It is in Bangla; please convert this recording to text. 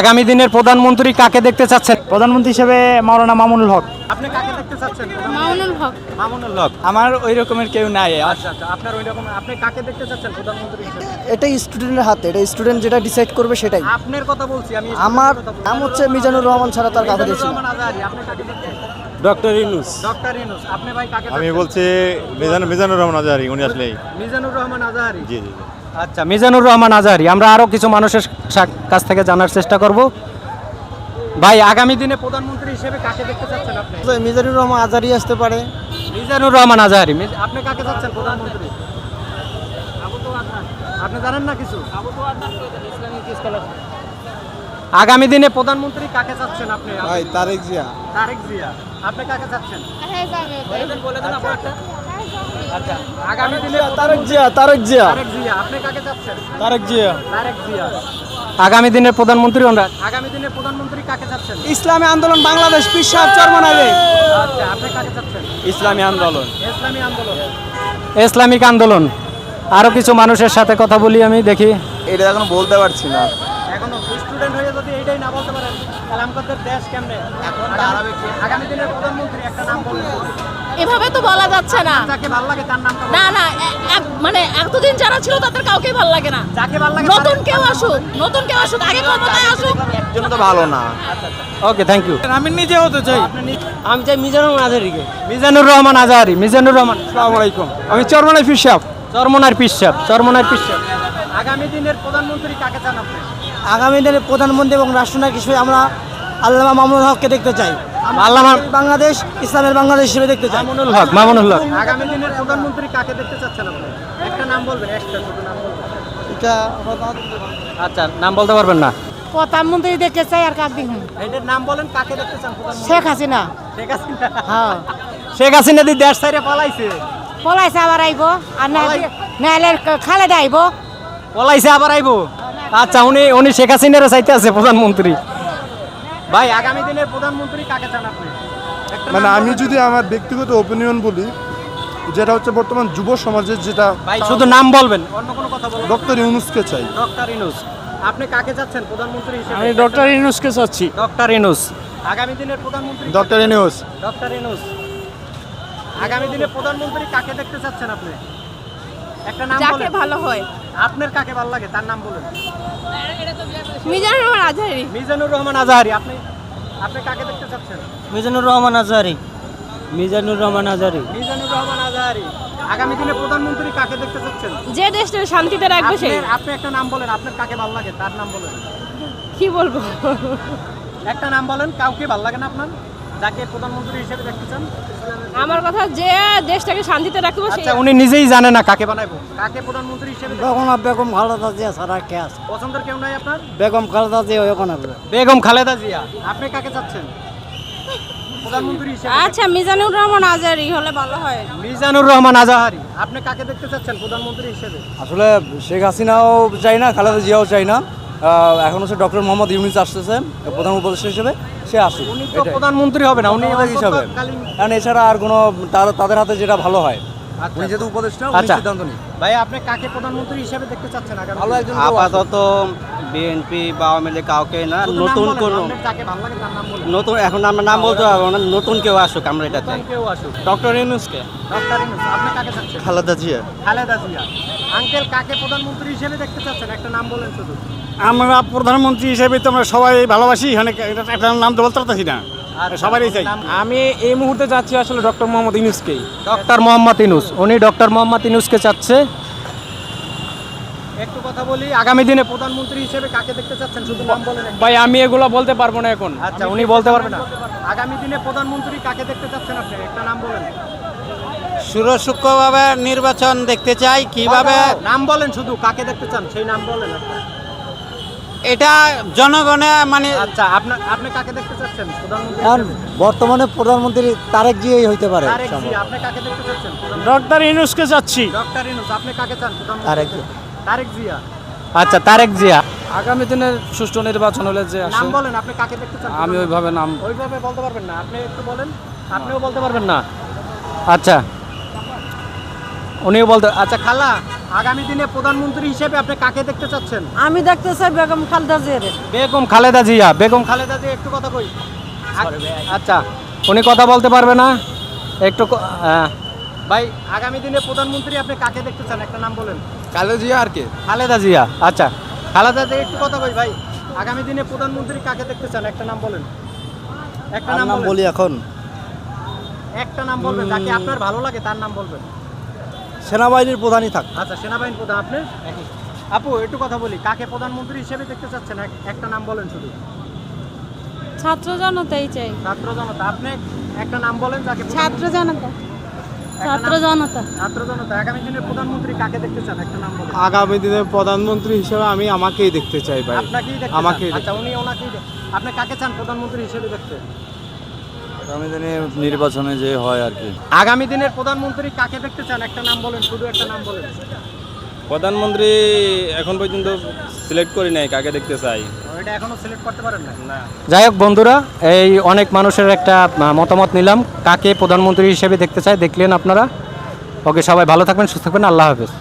আগামী দিনের প্রধানমন্ত্রী কাকে দেখতে চাচ্ছেন? প্রধানমন্ত্রী হিসেবে মাওলানা মামুনুল হক। আপনি কাকে দেখতে চাচ্ছেন? মামুনুল হক। মামুনুল হক। আমার ওই রকমের কেউ নাই। আচ্ছা আচ্ছা আপনার ওই রকম আপনি কাকে দেখতে চাচ্ছেন প্রধানমন্ত্রী হিসেবে? এটা স্টুডেন্টের হাতে এটা স্টুডেন্ট যেটা ডিসাইড করবে সেটাই। আপনার কথা বলছি আমি আমার নাম হচ্ছে মিজানুর রহমান ছাড়া তার আজহারি কাকে দেখছেন ডক্টর ইনুস ডক্টর ইউনূস আপনি ভাই কাকে আমি বলছি মিজানুর রহমান আজারি উনি আসলে মিজানুর রহমান আজহারি জি জি। আচ্ছা মিজানুর রহমান আজহারি আমরা আরও কিছু মানুষের কাছ থেকে জানার চেষ্টা করব। ভাই আগামী দিনে প্রধানমন্ত্রী হিসেবে কাকে দেখতে চাচ্ছেন আপনি? মিজানুর রহমান আজারি আসতে পারে। মিজানুর রহমান আজহারি আপনি কাকে চাচ্ছেন প্রধানমন্ত্রী? আপনি জানেন না কিছু? আগামী দিনে প্রধানমন্ত্রী কাকে চাচ্ছেন আপনি? ভাই তারেক জিয়া। তারেক জিয়া। আপনি কাকে চাচ্ছেন? আচ্ছা আগামী দিনে তারেক জিয়া তারেক জিয়া। আপনি কাকে চাচ্ছেন? তারেক জিয়া। তারেক জিয়া। আগামী দিনের প্রধানমন্ত্রী ওনারা? আগামী দিনের প্রধানমন্ত্রী কাকে চাচ্ছেন? ইসলামী আন্দোলন বাংলাদেশ পিসাব আচ্ছা আপনি কাকে চাচ্ছেন? ইসলামী আন্দোলন। ইসলামী আন্দোলন। ইসলামিক আন্দোলন। আরও কিছু মানুষের সাথে কথা বলি আমি দেখি। এটা এখন বলতে পারছি না। এখনও স্টুডেন্ট হয়ে যদি এইটাই না বলতে পারেন তাহলে আমাদের দেশ কেমনে? এখন আগামী দিনের প্রধানমন্ত্রী একটা নাম বলুন। এভাবে তো বলা যাচ্ছে না। যাকে ভালো লাগে তার নামটা না না এক- মানে এতদিন যারা ছিল তাদের কাউকে ভালো লাগে না। যাকে ভালো লাগে নতুন কেউ আসুক নতুন কেউ আসুক আগে ক্ষমতায় আসুক। জন্য তো ভালো না। ওকে থ্যাংক ইউ আমি নিজে হতে চাই। আমি চাই মিজানুর আজারিকে মিজানুর রহমান আজহারি মিজানুর রহমান আসসালামু আলাইকুম। আমি চরমনাই ফিসাব চরমনার পিসাব চরমনার পিসাব আগামী দিনের প্রধানমন্ত্রী কাকে চান আগামী দিনের প্রধানমন্ত্রী এবং রাষ্ট্রনায়ক হিসেবে আমরা আল্লামা মামুনুল হককে দেখতে চাই। বাংলাদেশ ইসলামের বাংলাদেশ হিসেবে দেখতে চাই মামুনুল হক মামুনুল হক। আগামী দিনের প্রধানমন্ত্রী কাকে দেখতে চাচ্ছেন আপনি? একটা নাম বলবেন একটা নাম বলবেন। এটা আচ্ছা নাম বলতে পারবেন না? প্রধানমন্ত্রী দেখতে চাই আর কাক দেখুন এটার নাম বলেন কাকে দেখতে চান শেখ হাসিনা। শেখ হাসিনা? হ্যাঁ। শেখ হাসিনা দি দেশ ছাইরে পালাইছে। পলাইছে আবার আইব আর না নাহলে খালেদা আইব। পলাইছে আবার আইবো? আচ্ছা উনি উনি শেখ হাসিনার চাইতে আছে প্রধানমন্ত্রী। ভাই আগামী দিনের প্রধানমন্ত্রী কাকে চান আপনি? মানে আমি যদি আমার ব্যক্তিগত ওপিনিয়ন বলি যেটা হচ্ছে বর্তমান যুব সমাজের যেটা ভাই শুধু নাম বলবেন অন্য কোনো কথা বলবেন ডক্টর ইউনুসকে চাই। ডক্টর ইনুস আপনি কাকে চাচ্ছেন প্রধানমন্ত্রী হিসেবে? আমি ডক্টর ইনুসকে চাচ্ছি। ডক্টর ইনুস আগামী দিনের প্রধানমন্ত্রী ডক্টর ইউনুস। ডক্টর ইনুস আগামী দিনে প্রধানমন্ত্রী কাকে দেখতে চাচ্ছেন আপনি? একটা নাম যাকে ভালো হয়। আপনার কাকে ভালো লাগে? তার নাম বলেন। মিজানুর রহমান আজহারি। মিজানুর রহমান আজহারি আপনি আপনি কাকে দেখতে চাচ্ছেন? মিজানুর রহমান আজারি মিজানুর রহমান আজারি মিজানুর রহমান আজহারি। আগামী দিনে প্রধানমন্ত্রী কাকে দেখতে চাচ্ছেন? যে দেশটা শান্তিতে রাখবে সেই। আপনি একটা নাম বলেন আপনার কাকে ভালো লাগে? তার নাম বলেন। কি বলব? একটা নাম বলেন কাউকে ভালো লাগে না আপনার? যাকে প্রধানমন্ত্রী হিসেবে দেখতে চান? আমার কথা যে দেশটাকে শান্তিতে রাখবে সেই আচ্ছা উনি নিজেই জানে না কাকে বানাইবো। কাকে প্রধানমন্ত্রী হিসেবে বেগম বেগম খালেদা জিয়া ছাড়া কে আছে? পছন্দের কেউ নাই আপনার? বেগম খালেদা জিয়া এখন বেগম খালেদা জিয়া। আপনি কাকে চাচ্ছেন? প্রধানমন্ত্রী হিসেবে আচ্ছা মিজানুর রহমান আজহারি হলে ভালো হয়। মিজানুর রহমান আজাহারি। আপনি কাকে দেখতে চাচ্ছেন প্রধানমন্ত্রী হিসেবে? আসলে শেখ হাসিনাও চাই না খালেদা জিয়াও চাই না। এখন হচ্ছে ডক্টর মোহাম্মদ ইউনিস আসতেছে প্রধান উপদেষ্টা হিসেবে সে আসুক। প্রধানমন্ত্রী হবে না উনি হিসাবে কারণ এছাড়া আর কোনো তাদের হাতে যেটা ভালো হয় আচ্ছা। উনি যেহেতু উপদেষ্টা আচ্ছা। সিদ্ধান্ত নিন ভাই আপনি কাকে প্রধানমন্ত্রী হিসেবে দেখতে চাচ্ছেন ভালো আপাতত বিএনপি বা আওয়ামী লীগ কাউকে না নতুন কোন নতুন এখন আমরা নাম বলতে পারব না নতুন কেউ আসুক আমরা এটা চাই কেউ আসুক। ডক্টর ইনুসকে ডক্টর ইউনূস আপনি কাকে চাচ্ছেন? খালেদা জিয়া। খালেদা জিয়া। আঙ্কেল কাকে প্রধানমন্ত্রী হিসেবে দেখতে চাচ্ছেন? একটা নাম বলেন শুধু। আমরা প্রধানমন্ত্রী হিসেবে তো আমরা সবাই ভালোবাসি এখানে একটা নাম তো বলতে পারতেছি না। আচ্ছা, সবারই চাই। আমি এই মুহূর্তে যাচ্ছি আসলে ডক্টর মোহাম্মদ ইনুসকেই ডক্টর মোহাম্মদ ইনুস উনি ডক্টর মোহাম্মদ ইনুসকে চাচ্ছে। একটু কথা বলি। আগামী দিনে প্রধানমন্ত্রী হিসেবে কাকে দেখতে চাচ্ছেন? শুধু নাম বলেন ভাই আমি এগুলো বলতে পারব না এখন। আচ্ছা উনি বলতে পারবেন না। আগামী দিনে প্রধানমন্ত্রী কাকে দেখতে চাচ্ছেন আপনি? একটা নাম বলেন। সুরসূক্ষ্মভাবে নির্বাচন দেখতে চাই। কীভাবে? নাম বলেন শুধু কাকে দেখতে চান? সেই নাম বলেন এটা জনগণে মানে আচ্ছা আপনার আপনি কাকে দেখতে চাচ্ছেন? প্রধানমন্ত্রী বর্তমানে প্রধানমন্ত্রী তারেক জিয়াই হইতে পারে। আপনি কাকে দেখতে চাচ্ছেন? ডক্টর ইনুসকে চাচ্ছি। ডক্টর ইনুস আপনি কাকে চান? প্রধানমন্ত্রী তারেক হিসেবে? তারেক জিয়া। আচ্ছা তারেক জিয়া। আগামী দিনের সুষ্ঠু নির্বাচন হলে যে নাম বলেন আপনি কাকে দেখতে চান? আমি ওইভাবে নাম ওইভাবে বলতে পারবেন না। আপনি একটু বলেন। আপনিও বলতে পারবেন না। আচ্ছা। উনিও বলতে আচ্ছা খালা আগামী দিনে প্রধানমন্ত্রী হিসেবে আপনি কাকে দেখতে চাচ্ছেন? আমি দেখতে চাই বেগম খালদা জিয়ারে। বেগম খালেদা জিয়া বেগম খালেদা জিয়া একটু কথা কই। আচ্ছা উনি কথা বলতে পারবে না? একটু হ্যাঁ। ভাই আগামী দিনে প্রধানমন্ত্রী আপনি কাকে দেখতে চান? একটা নাম বলেন। কালো জিয়া আর কে? খালেদা জিয়া আচ্ছা। খালেদা জিয়া একটু কথা কই ভাই আগামী দিনে প্রধানমন্ত্রী কাকে দেখতে চান? একটা নাম বলেন। একটা নাম বলি এখন। একটা নাম বলবেন যাকে আপনার ভালো লাগে তার নাম বলবেন। সেনাবাহিনীর প্রধানই থাক। আচ্ছা সেনাবাহিনী প্রধান আপনি? আপু একটু কথা বলি কাকে প্রধানমন্ত্রী হিসেবে দেখতে চাচ্ছেন? এক- একটা নাম বলেন শুধু। ছাত্র জনতাই চাই। ছাত্র জনতা আপনি একটা নাম বলেন যাকে ছাত্র জনতা। ছাত্র জনতা। ছাত্র জনতা আগামী দিনে প্রধানমন্ত্রী কাকে দেখতে চান? একটা নাম বলেন আগামী দিনে প্রধানমন্ত্রী হিসেবে আমি আমাকেই দেখতে চাই ভাই। আপনাকেই দেখতে আমাকেই আচ্ছা উনি ওনাকেই আপনি কাকে চান প্রধানমন্ত্রী হিসেবে দেখতে? আগামী দিনে নির্বাচনে যে হয় আর কি। আগামী দিনের প্রধানমন্ত্রী কাকে দেখতে চান? একটা নাম বলেন শুধু একটা নাম বলেন। প্রধানমন্ত্রী এখন পর্যন্ত সিলেক্ট করি নাই কাকে দেখতে চাই। এটা এখনও সিলেক্ট করতে পারেন না। যাই হোক বন্ধুরা এই অনেক মানুষের একটা মতামত নিলাম। কাকে প্রধানমন্ত্রী হিসেবে দেখতে চায় দেখলেন আপনারা? ওকে সবাই ভালো থাকবেন সুস্থ থাকবেন আল্লাহ হাফেজ।